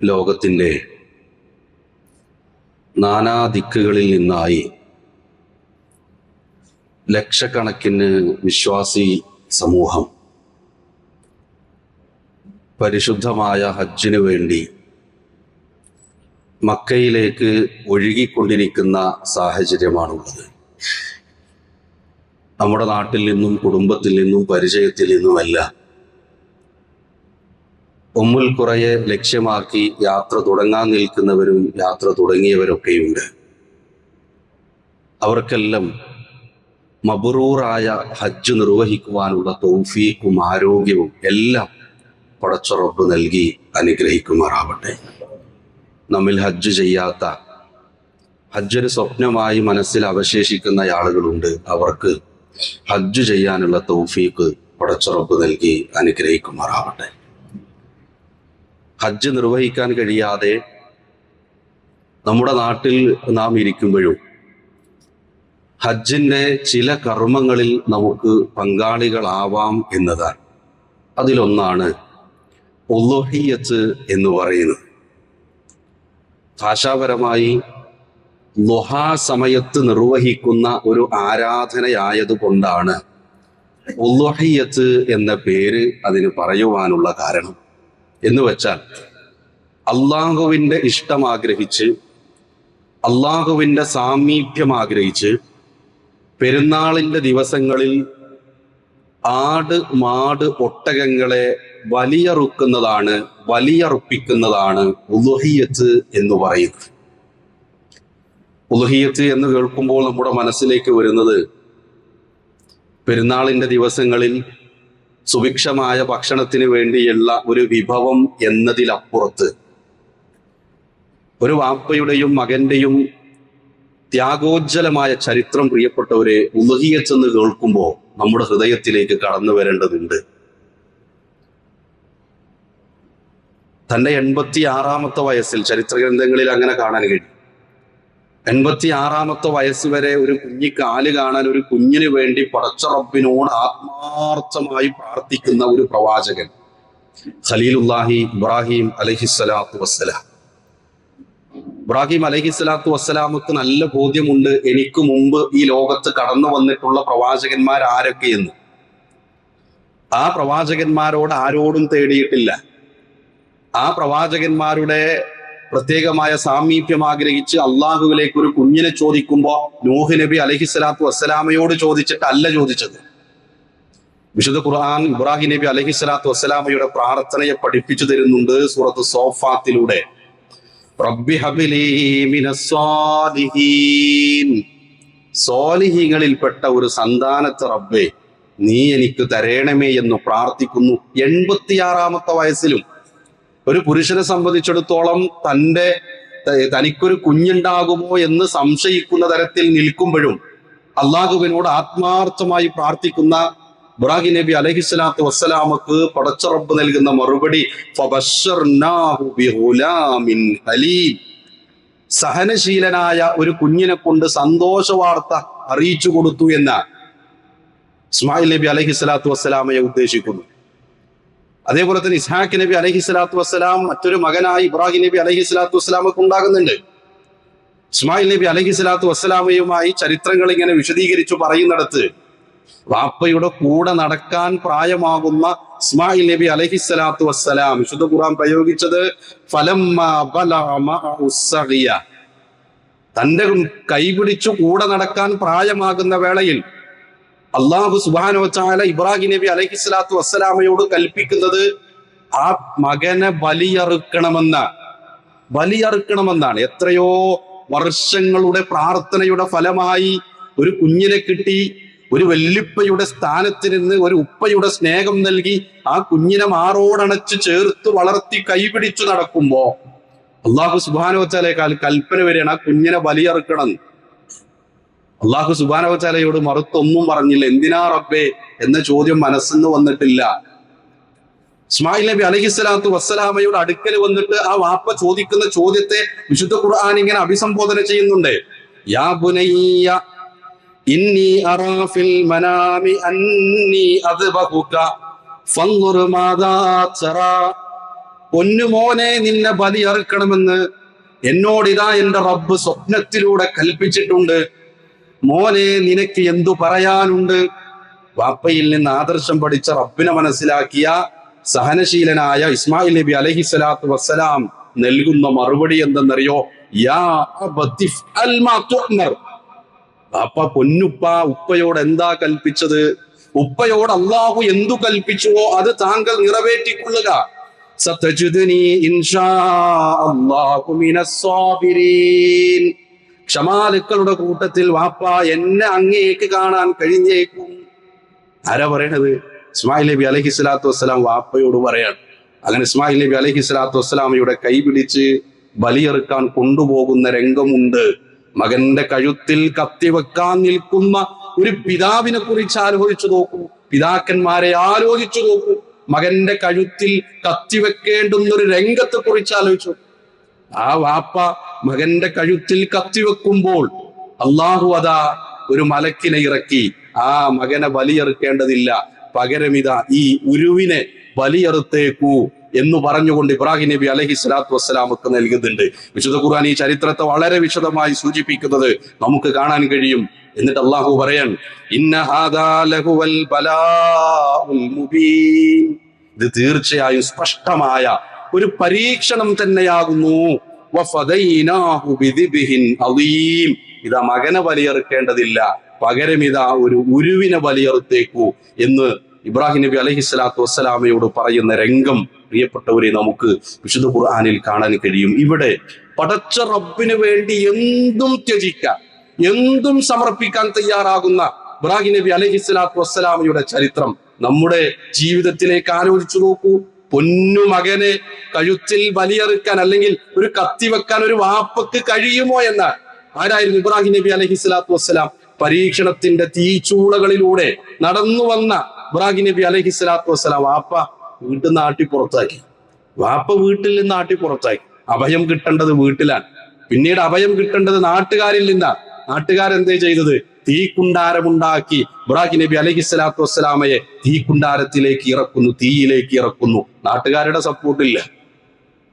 ലോകത്തിന്റെ നാനാദിക്കുകളിൽ നിന്നായി ലക്ഷക്കണക്കിന് വിശ്വാസി സമൂഹം പരിശുദ്ധമായ ഹജ്ജിനു വേണ്ടി മക്കയിലേക്ക് ഒഴുകിക്കൊണ്ടിരിക്കുന്ന സാഹചര്യമാണുള്ളത്. നമ്മുടെ നാട്ടിൽ നിന്നും കുടുംബത്തിൽ നിന്നും പരിചയത്തിൽ നിന്നുമെല്ലാം ഉമ്മുൽ കുറയെ ലക്ഷ്യമാക്കി യാത്ര തുടങ്ങാൻ നിൽക്കുന്നവരും യാത്ര തുടങ്ങിയവരൊക്കെയുണ്ട്. അവർക്കെല്ലാം മബറൂറായ ഹജ്ജ് നിർവഹിക്കുവാനുള്ള തൗഫീക്കും ആരോഗ്യവും എല്ലാം പടച്ച റബ്ബ് നൽകി അനുഗ്രഹിക്കുമാറാവട്ടെ. നമ്മിൽ ഹജ്ജ് ചെയ്യാത്ത ഹജ്ജൊരു സ്വപ്നമായി മനസ്സിൽ അവശേഷിക്കുന്ന ആളുകളുണ്ട്. അവർക്ക് ഹജ്ജ് ചെയ്യാനുള്ള തൗഫീക്ക് പടച്ചുറപ്പ് നൽകി അനുഗ്രഹിക്കുമാറാവട്ടെ. ഹജ്ജ് നിർവഹിക്കാൻ കഴിയാതെ നമ്മുടെ നാട്ടിൽ നാം ഇരിക്കുമ്പോഴും ഹജ്ജിന്റെ ചില കർമ്മങ്ങളിൽ നമുക്ക് പങ്കാളികളാവാം എന്നതാണ്. അതിലൊന്നാണ് ഒല്ലുഹിയത്ത് എന്ന് പറയുന്നത്. ഭാഷാപരമായി ലൊഹാ സമയത്ത് നിർവഹിക്കുന്ന ഒരു ആരാധനയായതുകൊണ്ടാണ് ഉല്ലുഹിയത്ത് എന്ന പേര് അതിന് പറയുവാനുള്ള കാരണം. എന്ന് വെച്ചാൽ അള്ളാഹുവിന്റെ ഇഷ്ടം ആഗ്രഹിച്ച് അള്ളാഹുവിന്റെ സാമീപ്യം ആഗ്രഹിച്ച് പെരുന്നാളിന്റെ ദിവസങ്ങളിൽ ആട് മാട് ഒട്ടകങ്ങളെ വലിയറുക്കുന്നതാണ് വലിയറുപ്പിക്കുന്നതാണ് ഉലുഹിയത്ത് എന്ന് പറയുന്നത്. ഉലുഹിയത്ത് എന്ന് കേൾക്കുമ്പോൾ നമ്മുടെ മനസ്സിലേക്ക് വരുന്നത് പെരുന്നാളിന്റെ ദിവസങ്ങളിൽ സുഭിക്ഷമായ ഭക്ഷണത്തിന് വേണ്ടിയുള്ള ഒരു വിഭവം എന്നതിലപ്പുറത്ത്. ഒരു വാപ്പയുടെയും മകന്റെയും ത്യാഗോജ്ജലമായ ചരിത്രം പ്രിയപ്പെട്ടവരെ ഉലഹിയച്ചെന്ന് കേൾക്കുമ്പോൾ നമ്മുടെ ഹൃദയത്തിലേക്ക് കടന്നു വരേണ്ടതുണ്ട്. തന്റെ എൺപത്തി ആറാമത്തെ വയസ്സിൽ ചരിത്ര ഗ്രന്ഥങ്ങളിൽ അങ്ങനെ കാണാൻ കഴിയും. എൺപത്തി ആറാമത്തെ വയസ്സ് വരെ ഒരു കുഞ്ഞി കാൽ കാണാൻ ഒരു കുഞ്ഞിന് വേണ്ടി പടച്ച റബ്ബിനോട് ആത്മാർത്ഥമായി പ്രാർത്ഥിക്കുന്ന ഒരു പ്രവാചകൻ. ഖലീലുല്ലാഹി ഇബ്രാഹിം അലഹിസ്സലാത്തു വസ്സലാം. ഇബ്രാഹിം അലഹിസ്സലാത്തു വസ്സലാമക്ക് നല്ല ബോധ്യമുണ്ട്. എനിക്ക് മുമ്പ് ഈ ലോകത്ത് കടന്നു വന്നിട്ടുള്ള പ്രവാചകന്മാർ ആരൊക്കെയെന്ന് ആ പ്രവാചകന്മാരോട് ആരോടും തേടിയിട്ടില്ല. ആ പ്രവാചകന്മാരുടെ പ്രത്യേകമായ സാമീപ്യം ആഗ്രഹിച്ച് അള്ളാഹുവിലേക്ക് ഒരു കുഞ്ഞിനെ ചോദിക്കുമ്പോൾ നൂഹ് നബി അലഹിസ്സലാത്തു വസ്സലാമയോട് ചോദിച്ചിട്ടല്ല ചോദിച്ചത്. വിശുദ്ധ ഖുർആൻ ഇബ്രാഹിം നബി അലഹിസ്സലാത്തു വസ്സലാമയുടെ പ്രാർത്ഥനയെ പഠിപ്പിച്ചു തരുന്നുണ്ട് സൂറത്ത് സോഫാത്തിലൂടെ. റബ്ബി ഒരു സന്താനത്തെ റബ്ബെ നീ എനിക്ക് തരേണമേ എന്ന് പ്രാർത്ഥിക്കുന്നു. എൺപത്തിയാറാമത്തെ വയസ്സിലും ഒരു പുരുഷനെ സംബന്ധിച്ചിടത്തോളം തന്റെ തനിക്കൊരു കുഞ്ഞുണ്ടാകുമോ എന്ന് സംശയിക്കുന്ന തരത്തിൽ നിൽക്കുമ്പോഴും അള്ളാഹുവിനോട് ആത്മാർത്ഥമായി പ്രാർത്ഥിക്കുന്ന ബുറാഹി നബി അലഹിസ്ലാത്തു വസ്സലാമക്ക് പടച്ചുറപ്പ് നൽകുന്ന മറുപടി. സഹനശീലനായ ഒരു കുഞ്ഞിനെ കൊണ്ട് സന്തോഷ വാർത്ത അറിയിച്ചു കൊടുത്തു എന്ന് ഇസ്മായിൽ നബി അലഹി സ്വലാത്തു വസ്സലാമയെ ഉദ്ദേശിക്കുന്നു അതേപോലെ തന്നെ ഇസ്ഹാഖ് നബി അലഹി സ്വലാത്തു വസ്സലാം മറ്റൊരു മകനായി ഇബ്രാഹിം നബി അലഹി സ്വലാത്തു വസ്സലാമൊക്കെ ഉണ്ടാകുന്നുണ്ട് ഇസ്മായിൽ നബി അലഹി സ്വലാത്തു വസ്സലാമയുമായി ചരിത്രങ്ങൾ ഇങ്ങനെ വിശദീകരിച്ചു പറയുന്നിടത്ത് വാപ്പയുടെ കൂടെ നടക്കാൻ പ്രായമാകുന്ന ഇസ്മായിൽ നബി അലഹി സ്വലാത്തു വസ്സലാം വിശുദ്ധ ഖുറാൻ പ്രയോഗിച്ചത്. തന്റെ കൈപിടിച്ചു കൂടെ നടക്കാൻ പ്രായമാകുന്ന വേളയിൽ അള്ളാഹു സുബാന വച്ചാല ഇബ്രാഹിം നബി അലൈഹി സ്വലാത്തു വസ്സലാമയോട് കൽപ്പിക്കുന്നത് ആ മകനെ ബലിയറുക്കണമെന്ന ബലിയറുക്കണമെന്നാണ്. എത്രയോ വർഷങ്ങളുടെ പ്രാർത്ഥനയുടെ ഫലമായി ഒരു കുഞ്ഞിനെ കിട്ടി ഒരു വല്ലിപ്പയുടെ സ്ഥാനത്ത് നിന്ന് ഒരു ഉപ്പയുടെ സ്നേഹം നൽകി ആ കുഞ്ഞിനെ മാറോടണച്ച് ചേർത്ത് വളർത്തി കൈപിടിച്ചു നടക്കുമ്പോ അള്ളാഹു സുബാന വച്ചാലേക്കാൾ കൽപ്പന വരെയാണ് ആ കുഞ്ഞിനെ ബലിയറുക്കണം അള്ളാഹു സുബാനവചാലയോട് മറുത്തൊന്നും പറഞ്ഞില്ല. എന്തിനാ റബ്ബേ എന്ന ചോദ്യം മനസ്സിന്ന് വന്നിട്ടില്ല. ഇസ്മായിൽ നബി അലഹിസ്ലാത്തു വസ്സലാമയുടെ അടുക്കൽ വന്നിട്ട് ആ വാപ്പ ചോദിക്കുന്ന ചോദ്യത്തെ വിശുദ്ധ ഖുർആൻ ഇങ്ങനെ അഭിസംബോധന ചെയ്യുന്നുണ്ട്. യാ ബുനയ്യ ഇന്നി അറാഫിൽ മനാമി അന്നി അദ്ബഹുക മാദാ പൊന്നുമോനെ നിന്നെ ബലിയറുക്കണമെന്ന് എന്നോടിതാ എന്റെ റബ്ബ് സ്വപ്നത്തിലൂടെ കൽപ്പിച്ചിട്ടുണ്ട്. മോനെ നിനക്ക് എന്തു പറയാനുണ്ട്? വാപ്പയിൽ നിന്ന് ആദർശം പഠിച്ച റബ്ബിനെ മനസ്സിലാക്കിയ സഹനശീലനായ ഇസ്മായിൽ നബി അലഹി സ്വലാത്തു വസ്സലാം നൽകുന്ന മറുപടി എന്തെന്നറിയോ? യാ പൊന്നുപ്പ ഉപ്പയോട് എന്താ കൽപ്പിച്ചത്? ഉപ്പയോട് അള്ളാഹു എന്തു കൽപ്പിച്ചുവോ അത് താങ്കൾ നിറവേറ്റിക്കൊള്ളുക. സത്യജുദിനി ഇൻഷാ അള്ളാഹു മിനസ് സാബിരീൻ. ക്ഷമാലുക്കളുടെ കൂട്ടത്തിൽ വാപ്പ എന്നെ അങ്ങേക്ക് കാണാൻ കഴിഞ്ഞേക്കും. ആരാ പറയണത്? ഇസ്മായിൽ നബി അലഹി സ്വലാത്തു വസ്സലാം വാപ്പയോട് പറയാണ്. അങ്ങനെ ഇസ്മായിൽ നബി അലഹി സ്വലാത്തു വസ്സലാമയുടെ കൈ പിടിച്ച് ബലിയെറുക്കാൻ കൊണ്ടുപോകുന്ന രംഗമുണ്ട്. മകന്റെ കഴുത്തിൽ കത്തി വെക്കാൻ നിൽക്കുന്ന ഒരു പിതാവിനെ കുറിച്ച് ആലോചിച്ചു നോക്കൂ. പിതാക്കന്മാരെ ആലോചിച്ചു നോക്കൂ. മകന്റെ കഴുത്തിൽ കത്തിവെക്കേണ്ടുന്ന ഒരു രംഗത്തെ കുറിച്ച് ആലോചിച്ചു. ആ വാപ്പ മകന്റെ കഴുത്തിൽ കത്തിവെക്കുമ്പോൾ അള്ളാഹു അതാ ഒരു മലക്കിനെ ഇറക്കി. ആ മകനെ ബലിയെറുക്കേണ്ടതില്ല ഇതാ ഈ ഉരുവിനെ ബലിയെറുത്തേക്കൂ എന്ന് പറഞ്ഞുകൊണ്ട് ഇബ്രാഹിം നബി അലഹി സ്വലാത്തു വസ്സലാമൊക്കെ നൽകുന്നുണ്ട്. വിശുദ്ധ ഖുർആൻ ഈ ചരിത്രത്തെ വളരെ വിശദമായി സൂചിപ്പിക്കുന്നത് നമുക്ക് കാണാൻ കഴിയും. എന്നിട്ട് അള്ളാഹു പറയാൻ ഇത് തീർച്ചയായും സ്പഷ്ടമായ ഒരു പരീക്ഷണം തന്നെയാകുന്നു. ഇതാ മകനെ വലിയെറുക്കേണ്ടതില്ല. പകരം ഇതാ ഒരു ഉരുവിനെ വലിയെറുത്തേക്കൂ എന്ന് ഇബ്രാഹിം നബി അലഹി സ്വലാത്തു വസ്സലാമയോട് പറയുന്ന രംഗം പ്രിയപ്പെട്ടവരെ നമുക്ക് വിശുദ്ധ ഖുർആാനിൽ കാണാൻ കഴിയും. ഇവിടെ പടച്ച റബ്ബിന് വേണ്ടി എന്തും ത്യജിക്കാൻ എന്തും സമർപ്പിക്കാൻ തയ്യാറാകുന്ന ഇബ്രാഹിം നബി അലഹി സ്വലാത്തു വസ്സലാമയുടെ ചരിത്രം നമ്മുടെ ജീവിതത്തിലേക്ക് ആലോചിച്ചു നോക്കൂ. പൊന്നു മകനെ കഴുത്തിൽ വലിയെറുക്കാൻ അല്ലെങ്കിൽ ഒരു കത്തി വെക്കാൻ ഒരു വാപ്പക്ക് കഴിയുമോ എന്ന് ആരായിരുന്നു ഇബ്രാഹിം നബി അലഹി സ്വലാത്തു വസ്സലാം? പരീക്ഷണത്തിന്റെ തീച്ചൂളകളിലൂടെ നടന്നു വന്ന ഇബ്രാഹിം നബി അലഹി സ്വലാത്തു വസ്സലാം വാപ്പ വീട്ടിൽ നിന്ന് ആട്ടി പുറത്താക്കി. വാപ്പ വീട്ടിൽ നിന്ന് നാട്ടി പുറത്താക്കി. അഭയം കിട്ടേണ്ടത് വീട്ടിലാണ്. പിന്നീട് അഭയം കിട്ടേണ്ടത് നാട്ടുകാരിൽ നിന്നാണ്. നാട്ടുകാരെന്തേ ചെയ്തത്? തീക്കുണ്ടാരമുണ്ടാക്കി. ഇബ്രാഹിം നബി അലഹി സ്വലാത്തു വസ്സലാമയെ തീക്കുണ്ടാരത്തിലേക്ക് ഇറക്കുന്നു തീയിലേക്ക് ഇറക്കുന്നു. നാട്ടുകാരുടെ സപ്പോർട്ടില്ല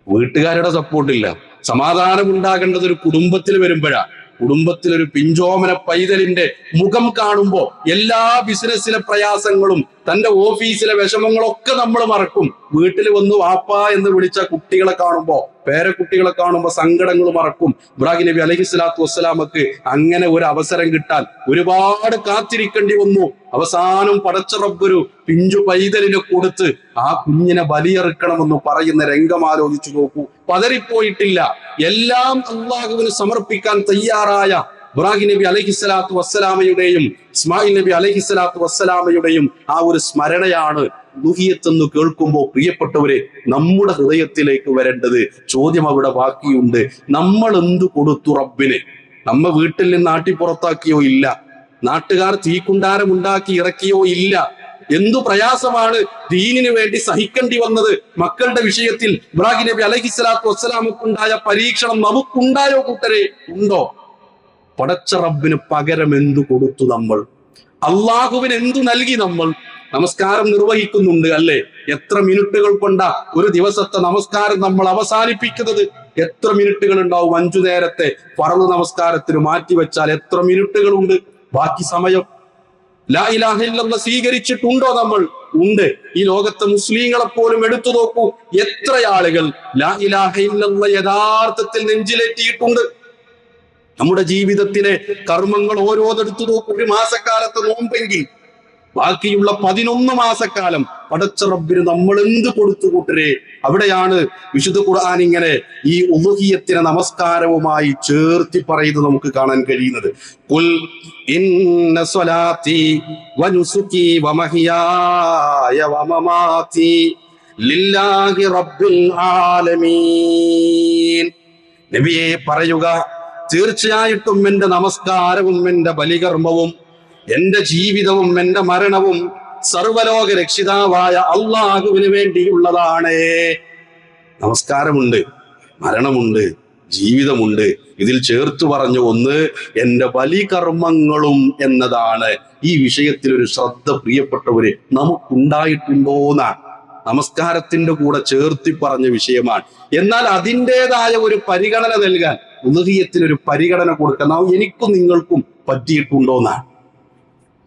വീട്ടുകാരുടെ സപ്പോർട്ടില്ല സമാധാനം ഉണ്ടാകേണ്ടത് ഒരു കുടുംബത്തിൽ വരുമ്പോഴാ. കുടുംബത്തിൽ ഒരു പിഞ്ചോമന പൈതലിന്റെ മുഖം കാണുമ്പോ എല്ലാ ബിസിനസ്സിലെ പ്രയാസങ്ങളും തന്റെ ഓഫീസിലെ വിഷമങ്ങളൊക്കെ നമ്മൾ മറക്കും. വീട്ടിൽ വന്ന് വാപ്പ എന്ന് വിളിച്ച കുട്ടികളെ കാണുമ്പോൾ പേരക്കുട്ടികളെ കാണുമ്പോൾ സങ്കടങ്ങൾ മറക്കും. ഇബ്രാഹിം നബി അലഹി സ്വലാത്തു വസ്സലാമക്ക് അങ്ങനെ ഒരു അവസരം കിട്ടാൻ ഒരുപാട് കാത്തിരിക്കേണ്ടി വന്നു. അവസാനം പടച്ച റബ്ബൊരു പിഞ്ചു പൈതലിനെ കൊടുത്ത് ആ കുഞ്ഞിനെ ബലിയെറുക്കണമെന്ന് പറയുന്ന രംഗം ആലോചിച്ചു നോക്കൂ. പതറിപ്പോയിട്ടില്ല. എല്ലാം അള്ളാഹുവിന് സമർപ്പിക്കാൻ തയ്യാറായ ഇബ്രാഹിം നബി അലഹി സ്വലാത്തു വസ്സലാമയുടെയും ഇസ്മായിൽ നബി അലഹി സ്വലാത്തു വസ്സലാമയുടെയും ആ ഒരു സ്മരണയാണ് ലുഹിയത്ത് എന്ന് കേൾക്കുമ്പോൾ പ്രിയപ്പെട്ടവരെ നമ്മുടെ ഹൃദയത്തിലേക്ക് വരേണ്ടത്. ചോദ്യം അവിടെ ബാക്കിയുണ്ട്. നമ്മൾ എന്തു കൊടുത്തു റബ്ബിന്? നമ്മ വീട്ടിൽ നിന്ന് നാട്ടി പുറത്താക്കിയോ ഇല്ല? നാട്ടുകാർ തീക്കുണ്ടാരം ഉണ്ടാക്കി ഇറക്കിയോ ഇല്ല? എന്തു പ്രയാസമാണ് ദീനിനു വേണ്ടി സഹിക്കേണ്ടി വന്നത്? മക്കളുടെ വിഷയത്തിൽ ഇബ്രാഹിം നബി അലഹി സ്വലാത്തു വസ്സലാമക്കുണ്ടായ പരീക്ഷണം നമുക്കുണ്ടായോ കൂട്ടരെ? ഉണ്ടോ? പടച്ച റബ്ബിന് പകരം എന്തു കൊടുത്തു നമ്മൾ? അള്ളാഹുവിന് എന്തു നൽകി നമ്മൾ? നമസ്കാരം നിർവഹിക്കുന്നുണ്ട് അല്ലേ? എത്ര മിനിറ്റുകൾ കൊണ്ട ഒരു ദിവസത്തെ നമസ്കാരം നമ്മൾ അവസാനിപ്പിക്കുന്നത്? എത്ര മിനിറ്റുകൾ ഉണ്ടാവും അഞ്ചു നേരത്തെ പറന്ന് നമസ്കാരത്തിന് മാറ്റിവെച്ചാൽ എത്ര മിനിറ്റുകൾ ഉണ്ട്? ബാക്കി സമയം? ലാ ഇലാഹ ഇല്ലല്ലാഹ് സ്വീകരിച്ചിട്ടുണ്ടോ നമ്മൾ? ഉണ്ട്. ഈ ലോകത്തെ മുസ്ലിങ്ങളെ പോലും എടുത്തു നോക്കൂ. എത്ര ആളുകൾ ലാ ഇലാഹ ഇല്ലല്ലാഹ് യഥാർത്ഥത്തിൽ നെഞ്ചിലേറ്റിയിട്ടുണ്ട്. നമ്മുടെ ജീവിതത്തിലെ കർമ്മങ്ങൾ ഓരോന്നെടുത്തു നോക്കും. ഒരു മാസക്കാലത്ത് നോമ്പെങ്കിൽ ബാക്കിയുള്ള പതിനൊന്ന് മാസക്കാലം പടച്ച റബ്ബിന് നമ്മൾ എന്ത് കൊടുത്തു കൂട്ടരെ? അവിടെയാണ് വിശുദ്ധ ഖുർആൻ ഇങ്ങനെ ഈ ഉലുഹിയത്തിന് നമസ്കാരവുമായി ചേർത്തി പറയുന്നത് നമുക്ക് കാണാൻ കഴിയുന്നത്. കുൽ ഇന്ന വനുസുക്കി വമഹിയായ വമമാതി ലില്ലാഹി റബ്ബിൽ ആലമീൻ. നബിയെ പറയുക തീർച്ചയായിട്ടും എന്റെ നമസ്കാരവും എന്റെ ബലികർമ്മവും എന്റെ ജീവിതവും എന്റെ മരണവും സർവലോക രക്ഷിതാവായ അള്ളാഹുവിന് വേണ്ടിയുള്ളതാണ്. നമസ്കാരമുണ്ട് മരണമുണ്ട് ജീവിതമുണ്ട്. ഇതിൽ ചേർത്ത് പറഞ്ഞു ഒന്ന് എന്റെ ബലികർമ്മങ്ങളും എന്നതാണ്. ഈ വിഷയത്തിൽ ഒരു ശ്രദ്ധ പ്രിയപ്പെട്ടവര് നമുക്കുണ്ടായിട്ടുണ്ടോന്നാണ് നമസ്കാരത്തിന്റെ കൂടെ ചേർത്തി പറഞ്ഞ വിഷയമാണ്. എന്നാൽ അതിന്റെതായ ഒരു പരിഗണന നൽകാൻ ഉദഹിയത്തിന് ഒരു പരിഗണന കൊടുക്കണം എനിക്കും നിങ്ങൾക്കും പറ്റിയിട്ടുണ്ടോ എന്നാണ്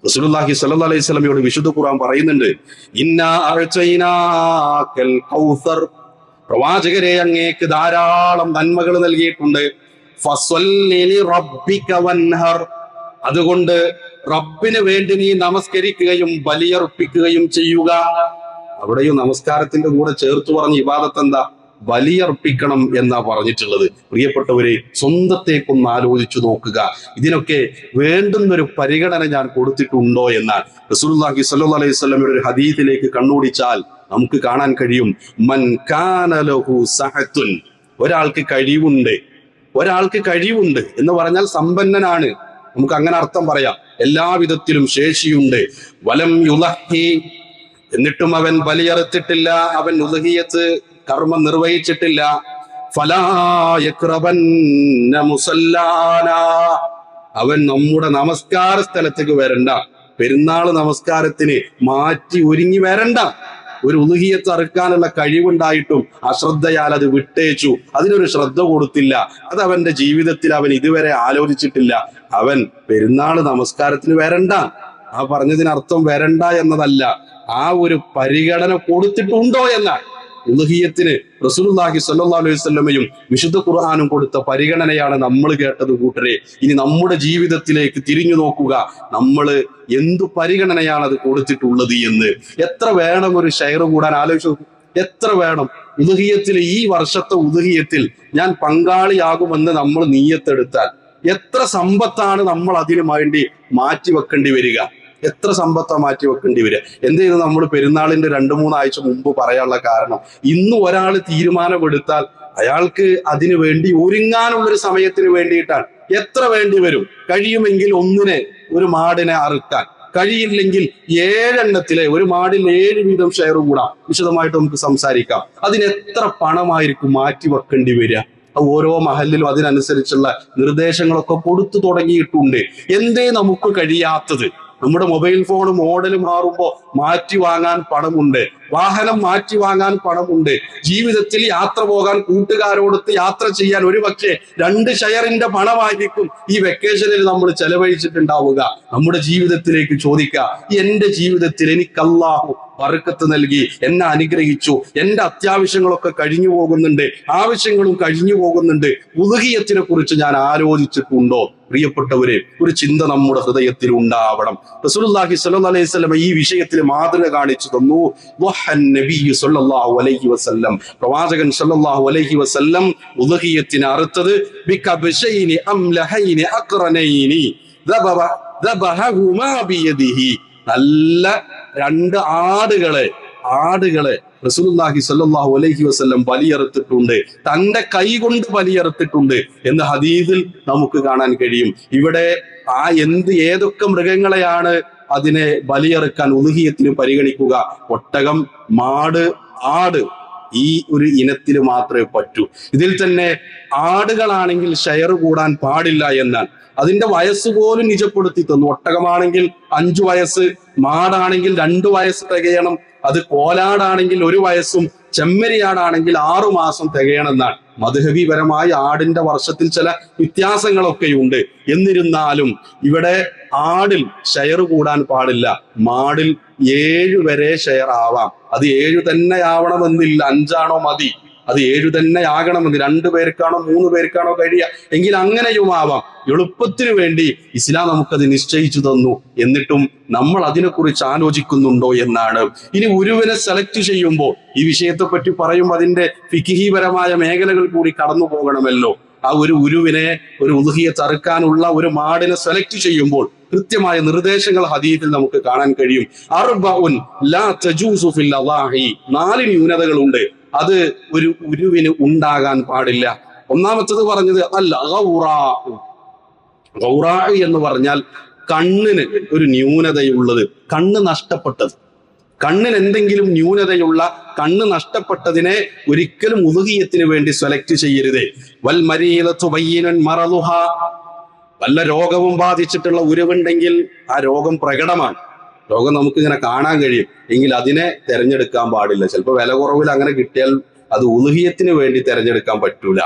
റസൂലുള്ളാഹി സ്വല്ലല്ലാഹു അലൈഹി വസല്ലമയോട് വിശുദ്ധ ഖുർആൻ പറയുന്നുണ്ട് ഇന്നാ അഅ്തൈനാക്കൽ കൗസർ. പ്രവാചകരെ അങ്ങേക്ക് ധാരാളം നന്മകൾ നൽകിയിട്ടുണ്ട്. അതുകൊണ്ട് റബ്ബിന് വേണ്ടി നീ നമസ്കരിക്കുകയും ബലിയർപ്പിക്കുകയും ചെയ്യുക. അവിടെയും നമസ്കാരത്തിന്റെ കൂടെ ചേർത്ത് പറഞ്ഞ ഇബാദത്ത് എന്താ? ബലിയർപ്പിക്കണം എന്നാ പറഞ്ഞിട്ടുള്ളത്. പ്രിയപ്പെട്ടവരെ സ്വന്തത്തേക്കൊന്ന് ആലോചിച്ചു നോക്കുക. ഇതിനൊക്കെ വേണ്ടുന്നൊരു പരിഗണന ഞാൻ കൊടുത്തിട്ടുണ്ടോ എന്നാൽ റസൂലുള്ളാഹി സ്വല്ലല്ലാഹി അലൈഹി സ്വലമിയുടെ ഒരു ഹദീസിലേക്ക് കണ്ണോടിച്ചാൽ നമുക്ക് കാണാൻ കഴിയും. മൻ കാന ലഹു സഹത്തുൻ. ഒരാൾക്ക് കഴിവുണ്ട്. ഒരാൾക്ക് കഴിവുണ്ട് എന്ന് പറഞ്ഞാൽ സമ്പന്നനാണ്. നമുക്ക് അങ്ങനെ അർത്ഥം പറയാം. എല്ലാവിധത്തിലും ശേഷിയുണ്ട്. വലം യുലഹി. എന്നിട്ടും അവൻ ബലിയറുത്തിട്ടില്ല. അവൻ ഉലഹിയത്ത് കർമ്മം നിർവഹിച്ചിട്ടില്ല. അവൻ നമ്മുടെ നമസ്കാര സ്ഥലത്തേക്ക് വരണ്ട. പെരുന്നാൾ നമസ്കാരത്തിന് മാറ്റി ഒരുങ്ങി വരണ്ട. ഒരു ഉലുഹിയത്ത് അറുക്കാനുള്ള കഴിവുണ്ടായിട്ടും അശ്രദ്ധയാൽ അത് വിട്ടേച്ചു. അതിനൊരു ശ്രദ്ധ കൊടുത്തില്ല. അത് അവന്റെ ജീവിതത്തിൽ അവൻ ഇതുവരെ ആലോചിച്ചിട്ടില്ല. അവൻ പെരുന്നാൾ നമസ്കാരത്തിന് വരണ്ട. ആ പറഞ്ഞതിനർത്ഥം വരണ്ട എന്നതല്ല. ആ ഒരു പരിഗണന കൊടുത്തിട്ടുണ്ടോ എന്നാണ് ഉലുഹിയത്തിന് റസൂലുള്ളാഹി സ്വല്ലല്ലാഹു അലൈഹി സ്വല്ലമയും വിശുദ്ധ ഖുർആാനും കൊടുത്ത പരിഗണനയാണ് നമ്മൾ കേട്ടത് കൂട്ടരെ. ഇനി നമ്മുടെ ജീവിതത്തിലേക്ക് തിരിഞ്ഞു നോക്കുക. നമ്മൾ എന്തു പരിഗണനയാണ് അത് കൊടുത്തിട്ടുള്ളത് എന്ന്. എത്ര വേണം ഒരു ഷെയർ കൂടാൻ ആലോചിച്ചു എത്ര വേണം? ഉദുഹിയത്തിൽ ഈ വർഷത്തെ ഉദുഹിയത്തിൽ ഞാൻ പങ്കാളിയാകുമെന്ന് നമ്മൾ നീയത്തെടുത്താൽ എത്ര സമ്പത്താണ് നമ്മൾ അതിനു വേണ്ടി മാറ്റി വെക്കേണ്ടി വരിക? എത്ര സമ്പത്താ മാറ്റി വെക്കേണ്ടി വരിക. എന്ത് ചെയ്യുന്നത് നമ്മൾ പെരുന്നാളിന്റെ രണ്ടു മൂന്നാഴ്ച മുമ്പ് പറയാനുള്ള കാരണം ഇന്ന് ഒരാൾ തീരുമാനമെടുത്താൽ അയാൾക്ക് അതിനു വേണ്ടി ഒരുങ്ങാനുള്ളൊരു സമയത്തിന് വേണ്ടിയിട്ടാണ്. എത്ര വേണ്ടി വരും? കഴിയുമെങ്കിൽ ഒന്നിനെ ഒരു മാടിനെ അറുക്കാൻ. കഴിയില്ലെങ്കിൽ ഏഴെണ്ണത്തിലെ ഒരു മാടിൽ ഏഴ് വീതം ഷെയർ കൂടാം. വിശദമായിട്ട് നമുക്ക് സംസാരിക്കാം. അതിന് എത്ര പണമായിരിക്കും മാറ്റി വെക്കേണ്ടി വരിക? ഓരോ മഹലിലും അതിനനുസരിച്ചുള്ള നിർദ്ദേശങ്ങളൊക്കെ കൊടുത്തു തുടങ്ങിയിട്ടുണ്ട്. എന്തേ നമുക്ക് കഴിയാത്തത്? നമ്മുടെ മൊബൈൽ ഫോൺ മോഡൽ മാറുമ്പോൾ മാറ്റി വാങ്ങാൻ പണമുണ്ട്. വാഹനം മാറ്റി വാങ്ങാൻ പണമുണ്ട്. ജീവിതത്തിൽ യാത്ര പോകാൻ കൂട്ടുകാരോടൊത്ത് യാത്ര ചെയ്യാൻ ഒരു പക്ഷേ രണ്ട് ഷെയറിന്റെ പണമായിരിക്കും ഈ വെക്കേഷനിൽ നമ്മൾ ചെലവഴിച്ചിട്ടുണ്ടാവുക. നമ്മുടെ ജീവിതത്തിലേക്ക് ചോദിക്കുക എന്റെ ജീവിതത്തിൽ എനിക്കല്ലാഹു വറുക്കത്ത് നൽകി എന്നെ അനുഗ്രഹിച്ചു എന്റെ അത്യാവശ്യങ്ങളൊക്കെ കഴിഞ്ഞു പോകുന്നുണ്ട് ആവശ്യങ്ങളും കഴിഞ്ഞു പോകുന്നുണ്ട് ഉദകിയത്തിനെ കുറിച്ച് ഞാൻ ആലോചിച്ചിട്ടുണ്ടോ? പ്രിയപ്പെട്ടവരെ ഒരു ചിന്ത നമ്മുടെ ഹൃദയത്തിൽ ഉണ്ടാവണം. റസൂലുള്ളാഹി സ്വല്ലല്ലാഹി അലൈഹി വസല്ലം ഈ വിഷയത്തിൽ മാതൃക കാണിച്ചു തന്നു. പ്രവാചകൻ സ്വല്ലല്ലാഹു അലൈഹി വസല്ലം ഉദഹിയത്തിന് അറുത്തത് നല്ല രണ്ട് ആടുകളെ ആടുകളെ റസൂലുള്ളാഹി സ്വല്ലല്ലാഹു അലൈഹി വസല്ലം ബലിയറുത്തിട്ടുണ്ട്. തന്റെ കൈ കൊണ്ട് ബലിയറുത്തിട്ടുണ്ട് എന്ന് ഹദീദിൽ നമുക്ക് കാണാൻ കഴിയും. ഇവിടെ ആ എന്ത് ഏതൊക്കെ മൃഗങ്ങളെയാണ് അതിനെ ബലിയറുക്കാൻ ഉലുഹിയത്തിന് പരിഗണിക്കുക. ഒട്ടകം മാട് ആട് ഈ ഒരു ഇനത്തിൽ മാത്രമേ പറ്റൂ. ഇതിൽ തന്നെ ആടുകളാണെങ്കിൽ ഷെയർ കൂടാൻ പാടില്ല എന്നാൽ അതിന്റെ വയസ്സ് പോലും നിജപ്പെടുത്തി തന്നു. ഒട്ടകമാണെങ്കിൽ അഞ്ചു വയസ്സ് മാടാണെങ്കിൽ രണ്ടു വയസ്സ് തികയണം. അത് കോലാടാണെങ്കിൽ ഒരു വയസ്സും ചെമ്മരിയാടാണെങ്കിൽ ആറു മാസം തികയണമെന്നാണ് മധുഹബിപരമായി ആടിന്റെ വർഷത്തിൽ ചില വ്യത്യാസങ്ങളൊക്കെ ഉണ്ട് എന്നിരുന്നാലും ഇവിടെ ആടിൽ ഷെയർ കൂടാൻ പാടില്ല. മാടിൽ ഏഴു വരെ ഷെയർ ആവാം. അത് ഏഴു തന്നെ ആവണമെന്നില്ല അഞ്ചാണോ മതി. അത് ഏഴു തന്നെ ആകണമെന്ന് രണ്ടു പേർക്കാണോ മൂന്ന് പേർക്കാണോ കഴിയുക? എങ്കിൽ അങ്ങനെയും ആവാം എളുപ്പത്തിനു വേണ്ടി ഇസ്ലാം നമുക്കത് നിശ്ചയിച്ചു തന്നു. എന്നിട്ടും നമ്മൾ അതിനെക്കുറിച്ച് ആലോചിക്കുന്നുണ്ടോ എന്നാണ്. ഇനി ഒരുവനെ സെലക്ട് ചെയ്യുമ്പോൾ ഈ വിഷയത്തെ പറ്റി പറയുമ്പോൾ അതിന്റെ ഫിക്കിഹീപരമായ മേഖലകൾ കൂടി കടന്നു പോകണമല്ലോ. ആ ഒരു ഉരുവിനെ ഒരു ഉദുഹിയെ തറുക്കാനുള്ള ഒരു മാടിനെ സെലക്ട് ചെയ്യുമ്പോൾ കൃത്യമായ നിർദ്ദേശങ്ങൾ ഹദീത്തിൽ നമുക്ക് കാണാൻ കഴിയും. നാല് ന്യൂനതകളുണ്ട്. അത് ഒരു ഉരുവിന് ഉണ്ടാകാൻ പാടില്ല. ഒന്നാമത്തത് പറഞ്ഞത് അല്ല ഗൗറാ. എന്ന് പറഞ്ഞാൽ കണ്ണിന് ഒരു ന്യൂനതയുള്ളത് കണ്ണ് നഷ്ടപ്പെട്ടത്. കണ്ണിന് എന്തെങ്കിലും ന്യൂനതയുള്ള കണ്ണ് നഷ്ടപ്പെട്ടതിനെ ഒരിക്കലും ഉദുകീയത്തിന് വേണ്ടി സെലക്ട് ചെയ്യരുത്. വൽ മരീലത്തു ബയ്യിനൻ മറലുഹ വല്ല രോഗവും ബാധിച്ചിട്ടുള്ള ഉരുവുണ്ടെങ്കിൽ ആ രോഗം പ്രകടമാണ്. രോഗം നമുക്ക് ഇങ്ങനെ കാണാൻ കഴിയും. എങ്കിൽ അതിനെ തിരഞ്ഞെടുക്കാൻ പാടില്ല. ചിലപ്പോൾ വില കുറവിൽ അങ്ങനെ കിട്ടിയാൽ അത് ഉലുഹിയത്തിന് വേണ്ടി തിരഞ്ഞെടുക്കാൻ പറ്റൂല.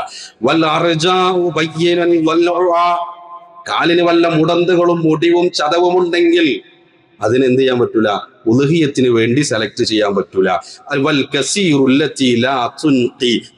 കാലിന് വല്ല മുടന്തുകളും മുടിവും ചതവും ഉണ്ടെങ്കിൽ അതിന് എന്ത് ചെയ്യാൻ പറ്റൂല? ഉലഹിയത്തിന് വേണ്ടി സെലക്ട് ചെയ്യാൻ പറ്റൂല. വൽ.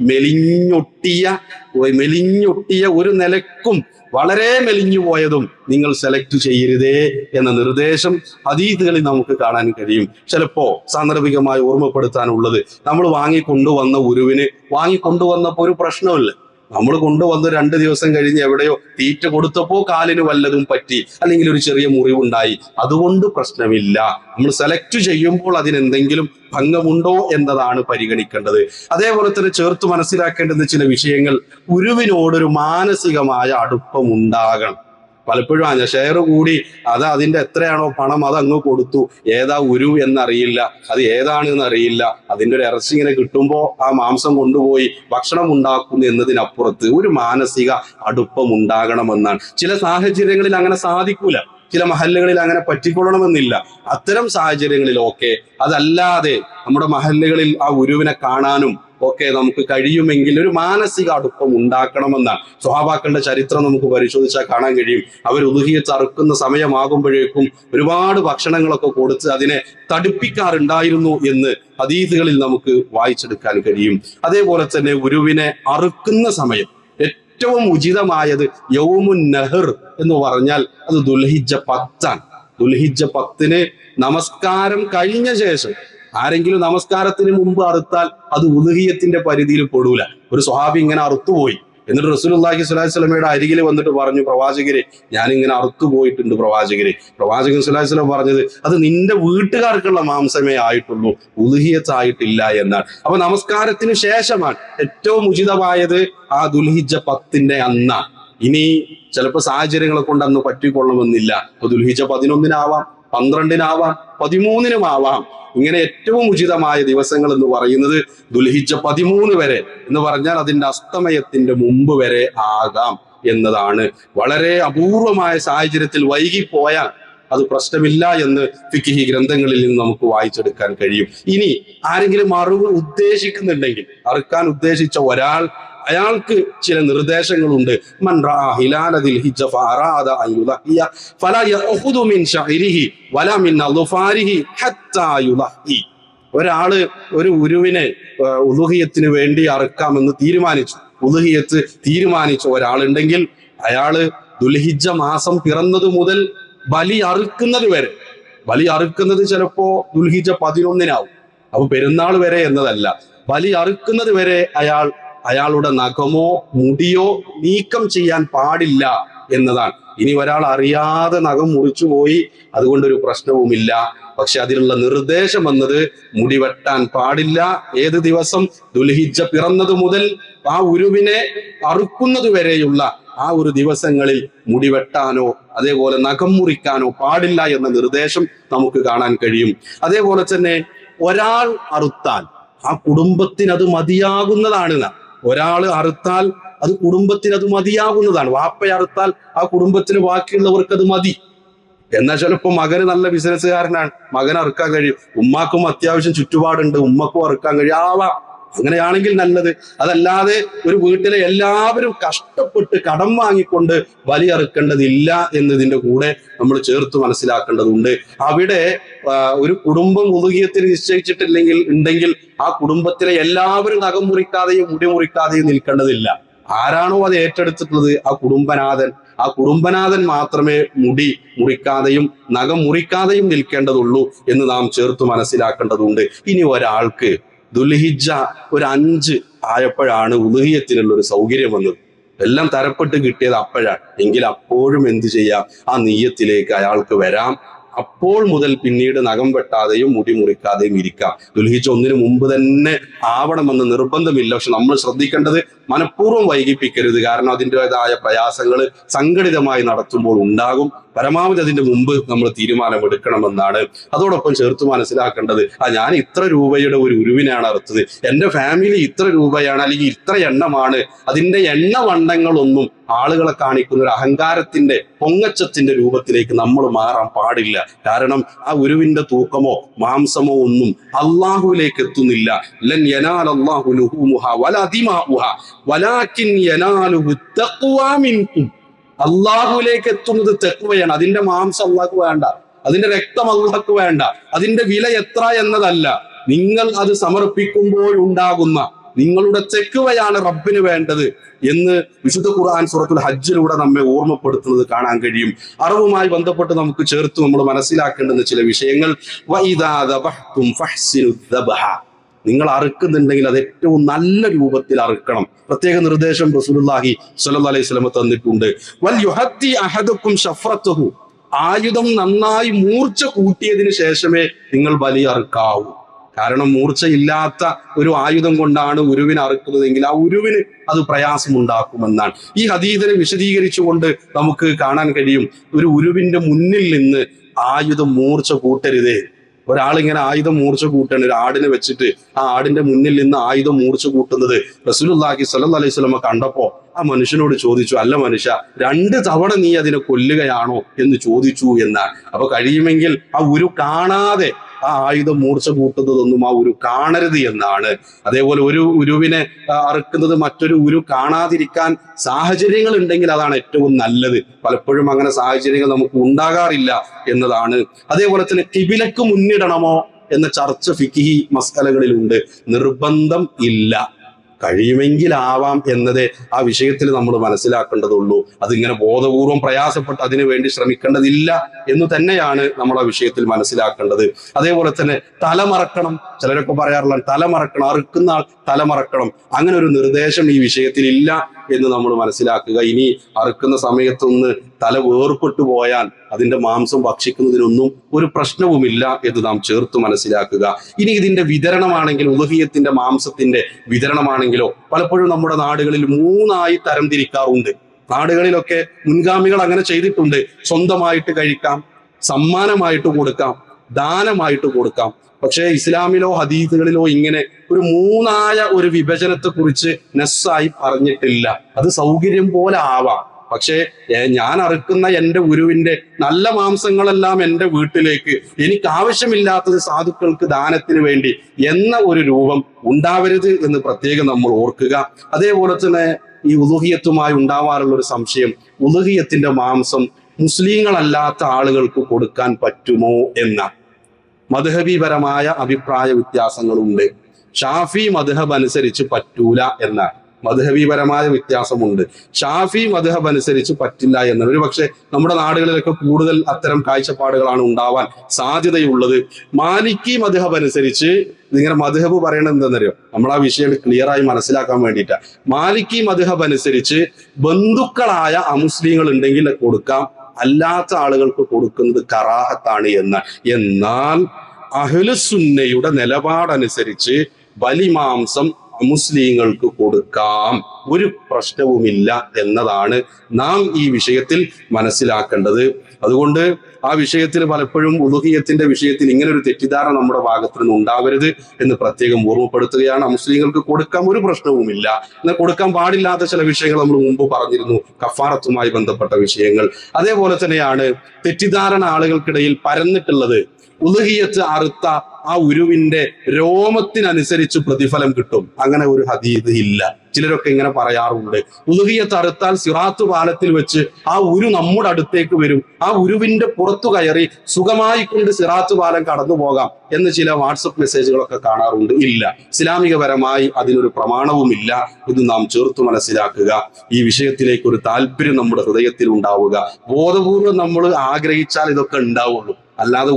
മെലിഞ്ഞൊട്ടിയ മെലിഞ്ഞൊട്ടിയ ഒരു നിലക്കും വളരെ മെലിഞ്ഞു പോയതും നിങ്ങൾ സെലക്ട് ചെയ്യരുതേ എന്ന നിർദ്ദേശം അതീതുകളിൽ നമുക്ക് കാണാൻ കഴിയും. ചിലപ്പോ സാന്ദർഭികമായി ഓർമ്മപ്പെടുത്താനുള്ളത് നമ്മൾ വാങ്ങിക്കൊണ്ടുവന്ന ഉരുവിന് വാങ്ങിക്കൊണ്ടുവന്നപ്പോ ഒരു പ്രശ്നമില്ല നമ്മൾ കൊണ്ടുവന്ന് രണ്ട് ദിവസം കഴിഞ്ഞ് എവിടെയോ തീറ്റ കൊടുത്തപ്പോ കാലിന് വല്ലതും പറ്റി അല്ലെങ്കിൽ ഒരു ചെറിയ മുറിവുണ്ടായി. അതുകൊണ്ട് പ്രശ്നമില്ല. നമ്മൾ സെലക്ട് ചെയ്യുമ്പോൾ അതിനെന്തെങ്കിലും ഭംഗമുണ്ടോ എന്നതാണ് പരിഗണിക്കേണ്ടത്. അതേപോലെ തന്നെ ചേർത്ത് മനസ്സിലാക്കേണ്ടുന്ന ചില വിഷയങ്ങൾ ഗുരുവിനോടൊരു മാനസികമായ അടുപ്പം ഉണ്ടാകണം പലപ്പോഴും ആ ഷെയർ കൂടി അത് അതിന്റെ എത്രയാണോ പണം അത് അങ്ങ് കൊടുത്തു. ഏതാ ഉരു എന്നറിയില്ല. അത് ഏതാണ് എന്നറിയില്ല അതിന്റെ ഒരു ഇറച്ചി ഇങ്ങനെ കിട്ടുമ്പോൾ ആ മാംസം കൊണ്ടുപോയി ഭക്ഷണം ഉണ്ടാക്കുന്നു എന്നതിനപ്പുറത്ത് ഒരു മാനസിക അടുപ്പം ഉണ്ടാകണമെന്നാണ്. ചില സാഹചര്യങ്ങളിൽ അങ്ങനെ സാധിക്കൂല. ചില മഹല്ലുകളിൽ അങ്ങനെ പറ്റിക്കൊള്ളണമെന്നില്ല. അത്തരം സാഹചര്യങ്ങളിലൊക്കെ അതല്ലാതെ നമ്മുടെ മഹല്ലുകളിൽ ആ ഉരുവിനെ കാണാനും ഒക്കെ നമുക്ക് കഴിയുമെങ്കിൽ ഒരു മാനസിക അടുപ്പം ഉണ്ടാക്കണമെന്നാണ്. സ്വഹാബാക്കളുടെ ചരിത്രം നമുക്ക് പരിശോധിച്ചാൽ കാണാൻ കഴിയും. അവർ ഉദുഹിയത്ത് ചറുക്കുന്ന സമയമാകുമ്പോഴേക്കും ഒരുപാട് ഭക്ഷണങ്ങളൊക്കെ കൊടുത്ത് അതിനെ തടുപ്പിക്കാറുണ്ടായിരുന്നു എന്ന് ഹദീസുകളിൽ നമുക്ക് വായിച്ചെടുക്കാൻ കഴിയും. അതേപോലെ തന്നെ ഉരുവിനെ അറുക്കുന്ന സമയം. ഏറ്റവും ഉചിതമായത് യൗമുൻ നെഹർ എന്ന് പറഞ്ഞാൽ അത് ദുൽഹിജ പത്താണ്. ദുൽഹിജ പത്തിന് നമസ്കാരം കഴിഞ്ഞ ശേഷം ആരെങ്കിലും നമസ്കാരത്തിന് മുമ്പ് അറുത്താൽ അത് ഉദുഹിയത്തിന്റെ പരിധിയിൽ പെടൂല. ഒരു സ്വഹാബി ഇങ്ങനെ അറുത്തുപോയി. എന്നിട്ട് റസൂലുള്ളാഹി സ്വലാഹി സ്വലമയുടെ അരികിൽ വന്നിട്ട് പറഞ്ഞു പ്രവാചകരെ ഞാൻ ഇങ്ങനെ പോയിട്ടുണ്ട് പ്രവാചകരെ. പ്രവാചകൻ സ്വലാഹി സ്വലം പറഞ്ഞത് അത് നിന്റെ വീട്ടുകാർക്കുള്ള മാംസമേ ആയിട്ടുള്ളൂ ഉദുഹിയത്ത് ആയിട്ടില്ല എന്നാണ്. അപ്പൊ നമസ്കാരത്തിന് ശേഷമാണ് ഏറ്റവും ഉചിതമായത് ആ ദുൽഹിജ പത്തിന്റെ അന്നാണ്. ഇനി ചിലപ്പോൾ സാഹചര്യങ്ങളെ കൊണ്ട് അന്ന് പറ്റിക്കൊള്ളണമെന്നില്ല. അപ്പൊ ദുൽഹിജ പതിനൊന്നിനാവാം. പന്ത്രണ്ടിനാവാം പതിമൂന്നിനുമാവാം. ഇങ്ങനെ ഏറ്റവും ഉചിതമായ ദിവസങ്ങൾ എന്ന് പറയുന്നത് ദുൽഹിജ പതിമൂന്ന് വരെ എന്ന് പറഞ്ഞാൽ അതിന്റെ അസ്തമയത്തിന്റെ മുമ്പ് വരെ ആകാം എന്നതാണ്. വളരെ അപൂർവമായ സാഹചര്യത്തിൽ വൈകിപ്പോയാൽ അത് പ്രശ്നമില്ല എന്ന് ഫിക്കിഹി ഗ്രന്ഥങ്ങളിൽ നിന്ന് നമുക്ക് വായിച്ചെടുക്കാൻ കഴിയും. ഇനി ആരെങ്കിലും അറിവ് ഉദ്ദേശിക്കുന്നുണ്ടെങ്കിൽ അറുക്കാൻ ഉദ്ദേശിച്ച ഒരാൾ അയാൾക്ക് ചില നിർദ്ദേശങ്ങളുണ്ട്. ഒരാൾ ഒരു ഉരുവിനെ ഉദുഹിയത്തിന് വേണ്ടി അറുക്കാമെന്ന് തീരുമാനിച്ചു. ഉദുഹിയത്ത് തീരുമാനിച്ച ഒരാളുണ്ടെങ്കിൽ അയാൾ ദുൽഹിജ മാസം പിറന്നത് മുതൽ ബലി അറുക്കുന്നത് വരെ. ബലി അറുക്കുന്നത് ചിലപ്പോ ദുൽഹിജ പതിനൊന്നിനാവും. അപ്പൊ പെരുന്നാൾ വരെ എന്നതല്ല. ബലി അറുക്കുന്നത് വരെ അയാൾ അയാളുടെ നഖമോ മുടിയോ നീക്കം ചെയ്യാൻ പാടില്ല എന്നതാണ്. ഇനി ഒരാൾ അറിയാതെ നഖം മുറിച്ചു പോയി അതുകൊണ്ടൊരു പ്രശ്നവുമില്ല. പക്ഷെ അതിലുള്ള നിർദ്ദേശം എന്നത് മുടി വെട്ടാൻ പാടില്ല. ഏത് ദിവസം? ദുൽഹിജ പിറന്നത് മുതൽ ആ ഉരുവിനെ അറുക്കുന്നത് വരെയുള്ള ആ ഒരു ദിവസങ്ങളിൽ മുടി വെട്ടാനോ അതേപോലെ നഖം മുറിക്കാനോ പാടില്ല എന്ന നിർദ്ദേശം നമുക്ക് കാണാൻ കഴിയും. അതേപോലെ തന്നെ ഒരാൾ അറുത്താൽ ആ കുടുംബത്തിന് അത് മതിയാകുന്നതാണ്. ഒരാൾ അറുത്താൽ അത് കുടുംബത്തിന് അത് മതിയാകുന്നതാണ്. വാപ്പ അറുത്താൽ ആ കുടുംബത്തിന് ബാക്കിയുള്ളവർക്ക് അത് മതി. എന്നാൽ ചിലപ്പോ മകന് നല്ല ബിസിനസ്സുകാരനാണ് മകൻ അറുക്കാൻ കഴിയും. ഉമ്മാക്കും അത്യാവശ്യം ചുറ്റുപാടുണ്ട്. ഉമ്മക്കും അറുക്കാൻ കഴിയും. ആവാം. അങ്ങനെയാണെങ്കിൽ നല്ലത്. അതല്ലാതെ ഒരു വീട്ടിലെ എല്ലാവരും കഷ്ടപ്പെട്ട് കടം വാങ്ങിക്കൊണ്ട് വലിയറുക്കേണ്ടതില്ല എന്നതിന്റെ കൂടെ നമ്മൾ ചേർത്ത് മനസ്സിലാക്കേണ്ടതുണ്ട്. അവിടെ ഒരു കുടുംബം മുതുകിയത്തിൽ നിശ്ചയിച്ചിട്ടില്ലെങ്കിൽ ഉണ്ടെങ്കിൽ ആ കുടുംബത്തിലെ എല്ലാവരും നഖം മുറിക്കാതെയും മുടി മുറിക്കാതെയും നിൽക്കേണ്ടതില്ല. ആരാണോ അത് ഏറ്റെടുത്തിട്ടുള്ളത്? ആ കുടുംബനാഥൻ. ആ കുടുംബനാഥൻ മാത്രമേ മുടി മുറിക്കാതെയും നഖം മുറിക്കാതെയും നിൽക്കേണ്ടതുള്ളൂ എന്ന് നാം ചേർത്ത് മനസ്സിലാക്കേണ്ടതുണ്ട്. ഇനി ഒരാൾക്ക് ദുൽഹിജ ഒരു അഞ്ച് ആയപ്പോഴാണ് ഉദുഹിയത്തിനുള്ള ഒരു സൗകര്യം വന്നത്. എല്ലാം തരപ്പെട്ട് കിട്ടിയത് അപ്പോഴാണ്. എങ്കിൽ അപ്പോഴും എന്ത് ചെയ്യാം? ആ നീയത്തിലേക്ക് അയാൾക്ക് വരാം. അപ്പോൾ മുതൽ പിന്നീട് നഖം വെട്ടാതെയും മുടി മുറിക്കാതെയും ഇരിക്കാം. ദുൽഹിജ ഒന്നിനു മുമ്പ് തന്നെ ആവണമെന്ന് നിർബന്ധമില്ല. പക്ഷെ നമ്മൾ ശ്രദ്ധിക്കേണ്ടത് മനഃപൂർവം വൈകിപ്പിക്കരുത്. കാരണം അതിന്റെതായ പ്രയാസങ്ങൾ സംഘടിതമായി നടത്തുമ്പോൾ ഉണ്ടാകും. പരമാവധി അതിന്റെ മുമ്പ് നമ്മൾ തീരുമാനമെടുക്കണമെന്നാണ് അതോടൊപ്പം ചേർത്ത് മനസ്സിലാക്കേണ്ടത് ആ ഞാൻ ഇത്ര രൂപയുടെ ഒരു ഉരുവിനാണ് അറുത്തത് എന്റെ ഫാമിലി ഇത്ര രൂപയാണ് അല്ലെങ്കിൽ ഇത്ര എണ്ണമാണ് അതിന്റെ എണ്ണ വണ്ടങ്ങളൊന്നും ആളുകളെ കാണിക്കുന്ന ഒരു അഹങ്കാരത്തിന്റെ പൊങ്ങച്ചത്തിന്റെ രൂപത്തിലേക്ക് നമ്മൾ മാറാൻ പാടില്ല. കാരണം ആ ഉരുവിന്റെ തൂക്കമോ മാംസമോ ഒന്നും അള്ളാഹുവിലേക്ക് എത്തുന്നില്ല. ലൻ അള്ളാഹുവിലേക്ക് എത്തുന്നത് തെക്കുവയാണ്. അതിന്റെ മാംസം അള്ളാഹ് വേണ്ട. അതിന്റെ രക്തം അള്ളാഹ്ക്ക് വേണ്ട. അതിന്റെ വില എത്ര എന്നതല്ല. നിങ്ങൾ അത് സമർപ്പിക്കുമ്പോൾ ഉണ്ടാകുന്ന നിങ്ങളുടെ തെക്കുവയാണ് റബ്ബിന് വേണ്ടത് എന്ന് വിശുദ്ധ ഖുർആൻ സൂറത്തുൽ ഹജ്ജിലൂടെ നമ്മെ ഓർമ്മപ്പെടുത്തുന്നത് കാണാൻ കഴിയും. അറിവുമായി ബന്ധപ്പെട്ട് നമുക്ക് ചേർത്ത് നമ്മൾ മനസ്സിലാക്കേണ്ടുന്ന ചില വിഷയങ്ങൾ. നിങ്ങൾ അറുക്കുന്നുണ്ടെങ്കിൽ അത് ഏറ്റവും നല്ല രൂപത്തിൽ അറുക്കണം. പ്രത്യേക നിർദ്ദേശം റസൂലുള്ളാഹി സ്വല്ലല്ലാഹി അലൈഹി വസല്ലം തന്നിട്ടുണ്ട്. വൽ യുഹത്തി അഹദുക്കും ഷഫ്രത്തുഹു ആയുധം നന്നായി മൂർച്ച കൂട്ടിയതിന് ശേഷമേ നിങ്ങൾ ബലി അറുക്കാവൂ. കാരണം മൂർച്ചയില്ലാത്ത ഒരു ആയുധം കൊണ്ടാണ് ഉരുവിനെ അറുക്കുന്നതെങ്കിൽ ആ ഉരുവിന് അത് പ്രയാസമുണ്ടാക്കുമെന്നാണ്. ഈ ഹദീദിനെ വിശദീകരിച്ചുകൊണ്ട് നമുക്ക് കാണാൻ കഴിയും. ഒരു ഉരുവിന്റെ മുന്നിൽ നിന്ന് ആയുധം മൂർച്ച കൂട്ടരുതേ. ഒരാളിങ്ങനെ ആയുധം മൂർച്ച കൂട്ടാണ് ഒരു ആടിനെ വെച്ചിട്ട് ആ ആടിന്റെ മുന്നിൽ നിന്ന് ആയുധം മൂർച്ച കൂട്ടുന്നത് റസൂലുള്ളാഹി സ്വല്ലല്ലാഹി അലൈഹി സ്വലമ കണ്ടപ്പോ ആ മനുഷ്യനോട് ചോദിച്ചു അല്ല മനുഷ്യ രണ്ട് തവണ നീ അതിനെ കൊല്ലുകയാണോ? എന്ന് ചോദിച്ചു എന്നാണ്. അപ്പൊ കഴിയുമെങ്കിൽ ആ ഉരു കാണാതെ ആ ആയുധം മൂർച്ച കൂട്ടുന്നതൊന്നും ആ ഉരു കാണരുത് എന്നാണ്. അതേപോലെ ഒരു ഉരുവിനെ അറുക്കുന്നത് മറ്റൊരു ഉരു കാണാതിരിക്കാൻ സാഹചര്യങ്ങൾ ഉണ്ടെങ്കിൽ അതാണ് ഏറ്റവും നല്ലത്. പലപ്പോഴും അങ്ങനെ സാഹചര്യങ്ങൾ നമുക്ക് ഉണ്ടാകാറില്ല എന്നതാണ്. അതേപോലെ തന്നെ കിബിലക്ക് മുന്നിടണമോ എന്ന ചർച്ച ഫിക്കിഹി മസ്കലകളിലുണ്ട്. നിർബന്ധം ഇല്ല. കഴിയുമെങ്കിൽ ആവാം എന്നതേ ആ വിഷയത്തിൽ നമ്മൾ മനസ്സിലാക്കേണ്ടതുള്ളൂ. അതിങ്ങനെ ബോധപൂർവം പ്രയാസപ്പെട്ട് അതിനു വേണ്ടി ശ്രമിക്കേണ്ടതില്ല എന്ന് തന്നെയാണ് നമ്മൾ ആ വിഷയത്തിൽ മനസ്സിലാക്കേണ്ടത്. അതേപോലെ തന്നെ തലമറക്കണം. ചിലരൊക്കെ പറയാറുള്ള തലമറക്കണം. അറുക്കുന്ന ആൾ തലമറക്കണം. അങ്ങനെ ഒരു നിർദ്ദേശം ഈ വിഷയത്തിൽ ഇല്ല എന്ന് നമ്മൾ മനസ്സിലാക്കുക. ഇനി അറുക്കുന്ന സമയത്തൊന്ന് തല വേർപെട്ടു പോയാൽ അതിന്റെ മാംസം ഭക്ഷിക്കുന്നതിനൊന്നും ഒരു പ്രശ്നവുമില്ല എന്ന് നാം ചേർത്ത് മനസ്സിലാക്കുക. ഇനി ഇതിന്റെ വിതരണമാണെങ്കിൽ ഉദഹീയത്തിന്റെ മാംസത്തിന്റെ വിതരണമാണെങ്കിലോ പലപ്പോഴും നമ്മുടെ നാടുകളിൽ മൂന്നായി തരംതിരിക്കാറുണ്ട്. നാടുകളിലൊക്കെ മുൻഗാമികൾ അങ്ങനെ ചെയ്തിട്ടുണ്ട്. സ്വന്തമായിട്ട് കഴിക്കാം സമ്മാനമായിട്ട് കൊടുക്കാം ദാനമായിട്ട് കൊടുക്കാം. പക്ഷേ ഇസ്ലാമിലോ ഹദീസുകളിലോ ഇങ്ങനെ ഒരു മൂന്നായ ഒരു വിഭജനത്തെ കുറിച്ച് നെസ്സായി പറഞ്ഞിട്ടില്ല. അത് സൗകര്യം പോലെ ആവാം. പക്ഷേ ഞാൻ അറുക്കുന്ന എന്റെ ഉരുവിന്റെ നല്ല മാംസങ്ങളെല്ലാം എന്റെ വീട്ടിലേക്ക് എനിക്ക് ആവശ്യമില്ലാത്തത് സാധുക്കൾക്ക് ദാനത്തിന് വേണ്ടി എന്ന ഒരു രൂപം ഉണ്ടാവരുത് എന്ന് പ്രത്യേകം നമ്മൾ ഓർക്കുക. അതേപോലെ തന്നെ ഈ ഉലുഹിയത്തുമായി ഉണ്ടാവാറുള്ള ഒരു സംശയം ഉലുഹിയത്തിന്റെ മാംസം മുസ്ലിങ്ങളല്ലാത്ത ആളുകൾക്ക് കൊടുക്കാൻ പറ്റുമോ എന്ന. മധുഹബിപരമായ അഭിപ്രായ വ്യത്യാസങ്ങളുണ്ട്. ഷാഫി മധുഹബ് അനുസരിച്ച് പറ്റൂല എന്നാണ്. മധുഹബിപരമായ വ്യത്യാസമുണ്ട്. ഷാഫി മധുഹബ് അനുസരിച്ച് പറ്റില്ല എന്നാണ്. ഒരു പക്ഷെ നമ്മുടെ നാടുകളിലൊക്കെ കൂടുതൽ അത്തരം കാഴ്ചപ്പാടുകളാണ് ഉണ്ടാവാൻ സാധ്യതയുള്ളത്. മാലിക്കി മധുഹബ് അനുസരിച്ച് ഇതിങ്ങനെ മധുഹബ് പറയണത് എന്താണെന്നറിയോ? നമ്മൾ ആ വിഷയം ക്ലിയർ ആയി മനസ്സിലാക്കാൻ വേണ്ടിയിട്ടാണ് മാലിക്കി മധുഹബ് അനുസരിച്ച് ബന്ധുക്കളായ അമുസ്ലിങ്ങൾ ഉണ്ടെങ്കിൽ കൊടുക്കാം. അല്ലാത്ത ആളുകൾക്ക് കൊടുക്കുന്നത് കറാഹത്താണ് എന്ന്. എന്നാൽ അഹ്ലുസുന്നയുടെ നിലപാടനുസരിച്ച് ബലിമാംസം മുസ്ലിങ്ങൾക്ക് കൊടുക്കാം. ഒരു പ്രശ്നവുമില്ല എന്നതാണ് നാം ഈ വിഷയത്തിൽ മനസ്സിലാക്കേണ്ടത്. അതുകൊണ്ട് ആ വിഷയത്തിൽ പലപ്പോഴും ഉദുഹീയത്തിന്റെ വിഷയത്തിൽ ഇങ്ങനെ ഒരു തെറ്റിദ്ധാരണ നമ്മുടെ ഭാഗത്തു നിന്ന് ഉണ്ടാവരുത് എന്ന് പ്രത്യേകം ഓർമ്മപ്പെടുത്തുകയാണ്. മുസ്ലിങ്ങൾക്ക് കൊടുക്കാൻ ഒരു പ്രശ്നവുമില്ല. എന്നാൽ കൊടുക്കാൻ പാടില്ലാത്ത ചില വിഷയങ്ങൾ നമ്മൾ മുമ്പ് പറഞ്ഞിരുന്നു. കഫാറത്തുമായി ബന്ധപ്പെട്ട വിഷയങ്ങൾ. അതേപോലെ തന്നെയാണ് തെറ്റിദ്ധാരണ ആളുകൾക്കിടയിൽ പരന്നിട്ടുള്ളത്. ഉദുഹീയത്ത് അറുത്ത ആ ഉരുവിന്റെ രോമത്തിനനുസരിച്ച് പ്രതിഫലം കിട്ടും. അങ്ങനെ ഒരു ഹദീദ് ഇല്ല. ചിലരൊക്കെ ഇങ്ങനെ പറയാറുണ്ട്. ഉലുഹിയത്ത് തറുത്താൽ സിറാത്ത് പാലത്തിൽ വെച്ച് ആ ഉരു നമ്മുടെ അടുത്തേക്ക് വരും. ആ ഉരുവിന്റെ പുറത്തു കയറി സുഖമായി കൊണ്ട് സിറാത്ത് പാലം കടന്നു പോകാം എന്ന് ചില വാട്സപ്പ് മെസ്സേജുകളൊക്കെ കാണാറുണ്ട്. ഇല്ല. ഇസ്ലാമികപരമായി അതിനൊരു പ്രമാണവുമില്ല. ഇത് നാം ചേർത്ത് മനസ്സിലാക്കുക. ഈ വിഷയത്തിലേക്ക് ഒരു താല്പര്യം നമ്മുടെ ഹൃദയത്തിൽ ഉണ്ടാവുക. ബോധപൂർവം നമ്മൾ ആഗ്രഹിച്ചാൽ ഇതൊക്കെ ഉണ്ടാവുള്ളൂ. അല്ലാതെ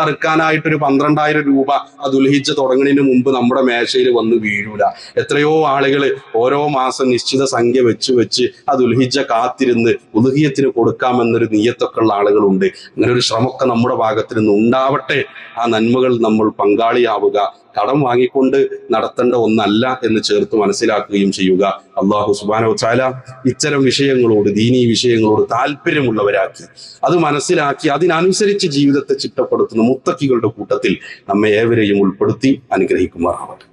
അറുക്കാനായിട്ട് ഒരു പന്ത്രണ്ടായിരം രൂപ അത് ദുൽഹിജ തുടങ്ങുന്നതിന് മുമ്പ് നമ്മുടെ മേശയിൽ വന്ന് വീഴൂല. എത്രയോ ആളുകൾ ഓരോ മാസം നിശ്ചിത സംഖ്യ വെച്ച് വെച്ച് അത് ദുൽഹിജ കാത്തിരുന്ന് ഉലുഹിയത്തിന് കൊടുക്കാമെന്നൊരു നീയത്തൊക്കെ ഉള്ള ആളുകളുണ്ട്. അങ്ങനെ ഒരു ശ്രമമൊക്കെ നമ്മുടെ ഭാഗത്തു നിന്ന് ഉണ്ടാവട്ടെ. ആ നന്മകൾ നമ്മൾ പങ്കാളിയാവുക. കടം വാങ്ങിക്കൊണ്ട് നടത്തേണ്ട ഒന്നല്ല എന്ന് ചേർത്ത് മനസ്സിലാക്കുകയും ചെയ്യുക. അള്ളാഹു സുബാനോ ചാല ഇത്തരം വിഷയങ്ങളോട് ദീനീ വിഷയങ്ങളോട് താല്പര്യമുള്ളവരാക്കി. അത് മനസ്സിലാക്കി അതിനനുസരിച്ച് ജീവിതത്തെ ചിട്ടപ്പെടുത്തുന്ന മുത്തക്കികളുടെ കൂട്ടത്തിൽ നമ്മെ ഏവരെയും ഉൾപ്പെടുത്തി അനുഗ്രഹിക്കുമാറാവട്ടെ.